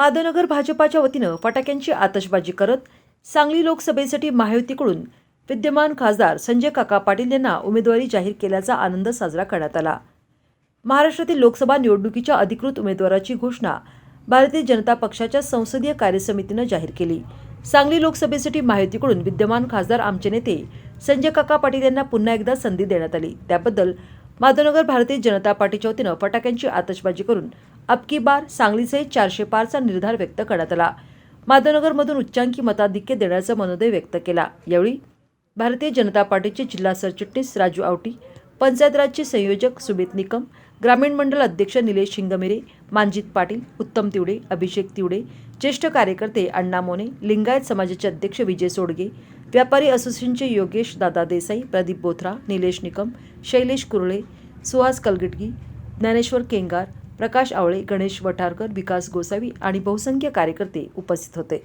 माधवनगर भाजपाच्या वतीनं फटाक्यांची आतषबाजी करत सांगली लोकसभेसाठी महायुतीकडून विद्यमान खासदार संजय काका पाटील यांना उमेदवारी जाहीर केल्याचा आनंद साजरा करण्यात आला. महाराष्ट्रातील लोकसभा निवडणुकीच्या अधिकृत उमेदवाराची घोषणा भारतीय जनता पक्षाच्या संसदीय कार्यसमितीनं जाहीर केली. सांगली लोकसभेसाठी महायुतीकडून विद्यमान खासदार आमचे नेते संजय काका पाटील यांना पुन्हा एकदा संधी देण्यात आली. त्याबद्दल माधवनगर भारतीय जनता पार्टीच्या वतीनं फटाक्यांची आतषबाजी करून अबकी बार सांगलीचे चारशे पारचा निर्धार व्यक्त करण्यात आला. माधवनगरमधून उच्चांकी मताधिक्य देण्याचा मनोदय व्यक्त केला. यावेळी भारतीय जनता पार्टीचे जिल्हा सरचिटणीस राजू आवटी पंचायत राजचे संयोजक सुमित निकम ग्रामीण मंडल अध्यक्ष निलेश शिंगमिरे मानजित पाटील उत्तम तिवडे अभिषेक तिवडे ज्येष्ठ कार्यकर्ते अण्णा मोने लिंगायत समाजाचे अध्यक्ष विजय सोडगे व्यापारी असोसिएशनचे योगेश दादा देसाई प्रदीप बोथरा निलेश निकम शैलेश कुरळे सुहास कलगटगी ज्ञानेश्वर केंगार प्रकाश आवळे गणेश वठारकर विकास गोसावी आणि बहुसंख्य कार्यकर्ते उपस्थित होते.